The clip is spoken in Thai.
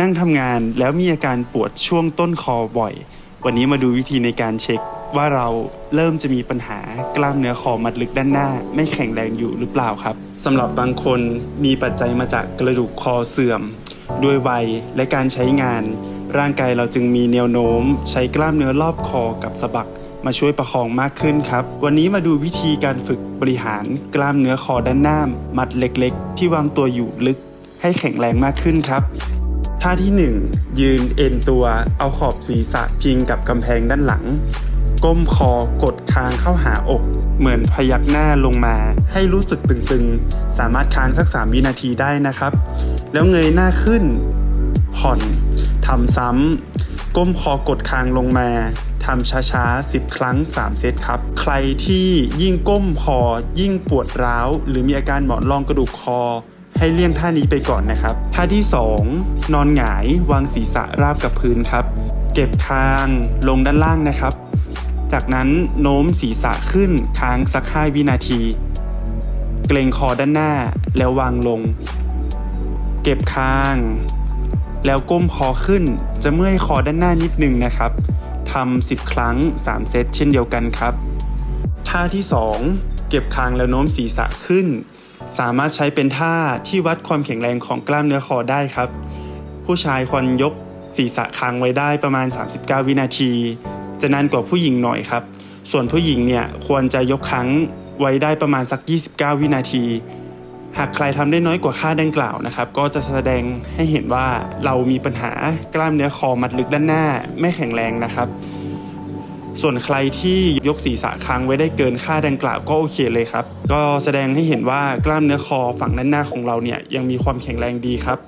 นั่งทำงานแล้วมีอาการปวดช่วงต้นคอบ่อย วันนี้มาดูวิธีในการเช็คว่าเราเริ่มจะมีปัญหากล้ามเนื้อคอมัดลึกด้านหน้า ไม่แข็งแรงอยู่หรือเปล่าครับสำหรับบางคนมีปัจจัยมาจากกระดูกคอเสื่อม ด้วยวัยและการใช้งาน ร่างกายเราจึงมีแนวโน้ม ใช้กล้ามเนื้อรอบคอกับสะบัก มาช่วยประคองมากขึ้นครับ วันนี้มาดูวิธีการฝึกบริหารกล้ามเนื้อคอด้านหน้ามัดเล็ก ๆ ที่วางตัวอยู่ลึกให้แข็งแรงมากขึ้นครับ ท่าที่ 1 ยืนเอ็นตัวเอาขอบศีรษะพิงกับกำแพงด้านหลัง ก้มคอกดคางเข้าหาอก เหมือนพยักหน้าลงมาให้รู้สึกตึงๆ สามารถค้างสัก 3 วินาทีได้นะครับ แล้วเงยหน้าขึ้น ผ่อนทำซ้ำก้มคอกดคางลงมาทำช้าๆ 10 ครั้ง 3 เซตครับ ใครที่ยิ่งก้มคอยิ่งปวดร้าว หรือมีอาการหมอนรองกระดูกคอ ให้เลี่ยงท่านี้ไปก่อนนะครับ ท่าที่ 2 นอนหงายวางศีรษะราบกับพื้นครับ เก็บคางลงด้านล่างนะครับ จากนั้นโน้มศีรษะขึ้นค้างสัก5วินาที เกรงคอด้านหน้าแล้ววางลง เก็บคาง แล้วก้มคอขึ้นจะเมื่อยคอด้านหน้านิดนึงนะครับทำ10 ครั้ง 3 เซตเช่นเดียวกันครับ ท่าที่ 2 เก็บคางแล้วโน้มศีรษะขึ้น สามารถใช้เป็นท่าที่วัดความแข็งแรงของกล้ามเนื้อคอได้ครับ ผู้ชายควรยกศีรษะค้างไว้ได้ประมาณ 39 วินาที จะนานกว่าผู้หญิงหน่อยครับ ส่วนผู้หญิงเนี่ยควรจะยกค้างไว้ได้ประมาณสัก 29 วินาที หากใครทำได้น้อยกว่าค่าดังกล่าวนะครับ ก็จะแสดงให้เห็นว่าเรามีปัญหากล้ามเนื้อคอมัดลึกด้านหน้าไม่แข็งแรงนะครับ ส่วนใครที่ยกศีรษะค้างไว้ได้เกินค่าดังกล่าวก็โอเคเลยครับ ก็แสดงให้เห็นว่ากล้ามเนื้อคอฝั่งด้านหน้าของเราเนี่ยยังมีความแข็งแรงดีครับ